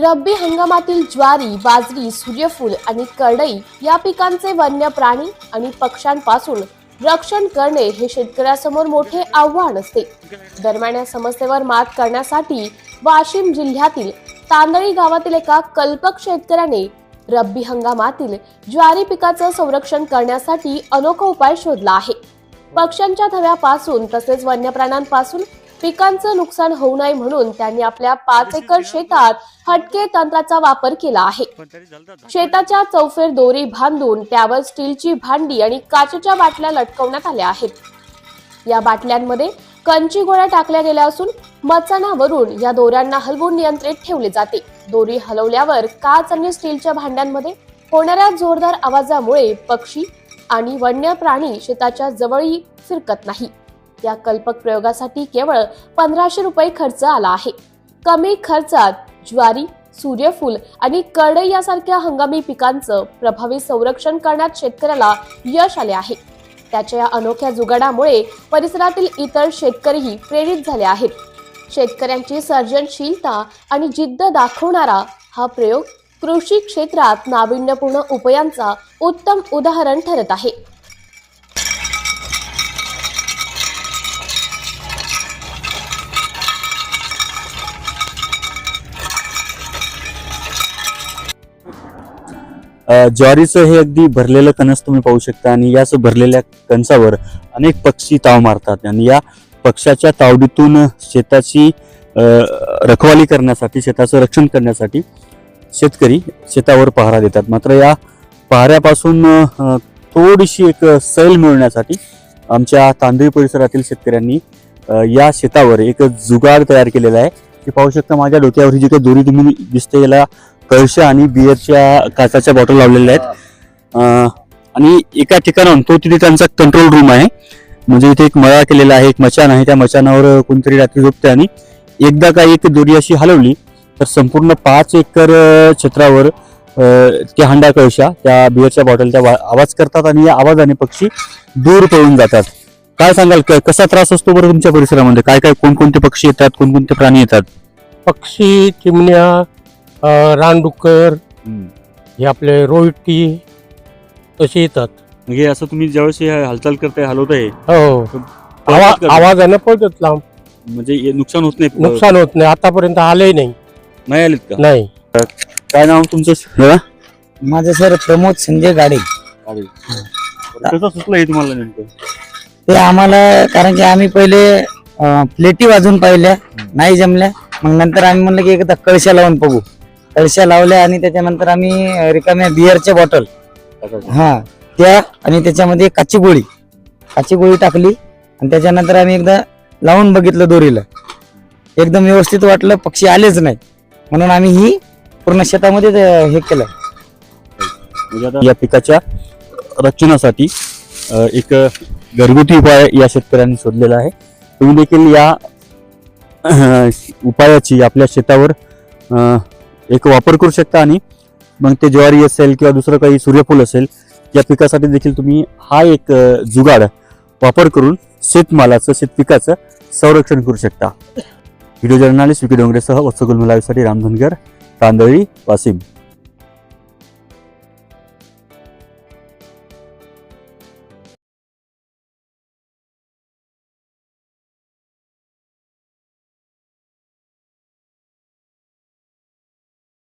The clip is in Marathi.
रब्बी हंगामातील ज्वारी बाजरी सूर्यफूल आणि करडई या पिकांचे वन्य प्राणी आणि पक्ष्यांपासून रक्षण करणे हे शेतकऱ्यासमोर मोठे आव्हान असते. दरम्यान या समस्येवर मात करण्यासाठी वाशिम जिल्ह्यातील तांदळी गावातील एका कल्पक शेतकऱ्याने रब्बी हंगामातील ज्वारी पिकाचं संरक्षण करण्यासाठी अनोखा उपाय शोधला आहे. पक्ष्यांच्या थव्यापासून तसेच वन्य प्राण्यांपासून पिकांचं नुकसान होऊ नये म्हणून त्यांनी आपल्या पाच एकर शेतात हटके तंत्राचा वापर केला आहे. शेताच्या चौफेर दोरी बांधून त्यावर स्टीलची भांडी आणि काचेच्या बाटल्या लटकवण्यात आल्या आहेत. या बाटल्यांमध्ये कंची गोळ्या टाकल्या गेल्या असून मचानावरून या दोऱ्यांना हलवून नियंत्रित ठेवले जाते. दोरी हलवल्यावर काच आणि स्टीलच्या भांड्यांमध्ये होणाऱ्या जोरदार आवाजामुळे पक्षी आणि वन्य प्राणी शेताच्या जवळही फिरकत नाही. या कल्पक प्रयोगासाठी केवळ पंधराशे रुपये खर्च आला आहे. कमी खर्चात ज्वारी सूर्यफूल आणि करडई यासारख्या हंगामी पिकांचं प्रभावी संरक्षण करण्यात शेतकऱ्याला यश आले आहे. त्याच्या या अनोख्या जुगाडामुळे परिसरातील इतर शेतकरीही प्रेरित झाले आहेत. शेतकऱ्यांची सर्जनशीलता आणि जिद्द दाखवणारा हा प्रयोग कृषी क्षेत्रात नाविन्यपूर्ण उपायांचा उत्तम उदाहरण ठरत आहे. ज्वारीचं हे अगदी भरलेलं कणस तुम्ही पाहू शकता आणि याच भरलेल्या कणसावर अनेक पक्षी ताव मारतात. आणि या पक्षाच्या तावडीतून शेताची रखवाली करण्यासाठी शेताचं रक्षण करण्यासाठी शेतकरी शेतावर पहारा देतात. मात्र या पहाऱ्यापासून थोडीशी एक सैल मिळवण्यासाठी आमच्या तांदळी परिसरातील शेतकऱ्यांनी या शेतावर एक जुगाड तयार केलेला आहे. की पाहू शकता माझ्या डोक्यावर ही जी काही दोरी तुम्ही दिसते याला कळशा आणि बिअरच्या काचाच्या बॉटल लावलेल्या आहेत. आणि एका ठिकाणाहून तो तिथे त्यांचा कंट्रोल रूम आहे. म्हणजे इथे एक मळा केलेला आहे एक मचान आहे. त्या मचानावर कोणतरी रात्री झोपते आणि एकदा का एक दोरी अशी हलवली तर संपूर्ण पाच एकर क्षेत्रावर त्या हांडा कळशा त्या बिअरच्या बॉटल त्या आवाज करतात आणि या आवाजाने पक्षी दूर पळून जातात. काय सांगाल? कसा त्रास असतो बरं तुमच्या परिसरामध्ये? काय काय कोणकोणते पक्षी येतात? कोणकोणते प्राणी येतात? पक्षी चिमण्या अ, रानडुक्कर हे आपले रोहिटी तसे येतात. म्हणजे असं तुम्ही ज्यावेळेस हे हालचाल करताय हलवताय हो. आवाज का? आवाजानं पळतात लांब. म्हणजे हे नुकसान होत नाही? नुकसान होत नाही. आतापर्यंत आले नाही. नाही आलेत का? नाही. काय नाव तुमचं? हं? माझं सर प्रमोद संजय गाडे. कसं सुचलं हे तुम्हाला नेमकं? ते आम्हाला कारण की आम्ही पहिले अं, प्लेटी वाजून पाहिल्या नाही जमल्या. मग नंतर आम्ही म्हणलं की एकदा कळशा लावून बघू. कळशा लावल्या आणि त्याच्यानंतर आम्ही रिकाम्या बिअरच्या बॉटल. हा त्या आणि त्याच्यामध्ये काची गोळी. काची गोळी टाकली आणि त्याच्यानंतर आम्ही एकदा लावून बघितलं दोरीला. एकदम व्यवस्थित वाटलं पक्षी आलेच नाही म्हणून आम्ही ही पूर्ण शेतामध्ये हे केलं. म्हणजे या पिकाच्या रक्षणासाठी एक घरगुती उपाय या शेतकऱ्यांनी शोधलेला आहे. तुम्ही देखील या उपायाची आपल्या शेतावर एक वापर करू शकता आणि मग ते ज्वारी असेल किंवा दुसरं काही सूर्यफूल असेल या पिकासाठी देखील तुम्ही हा एक जुगाड वापर करून शेतमालाचं शेतपिकाचं संरक्षण करू शकता. व्हिडिओ जर्नालिस्ट विकी डोंगरेसह वत्सगुल मुलावीसाठी रामधनगर तांदळी वासिम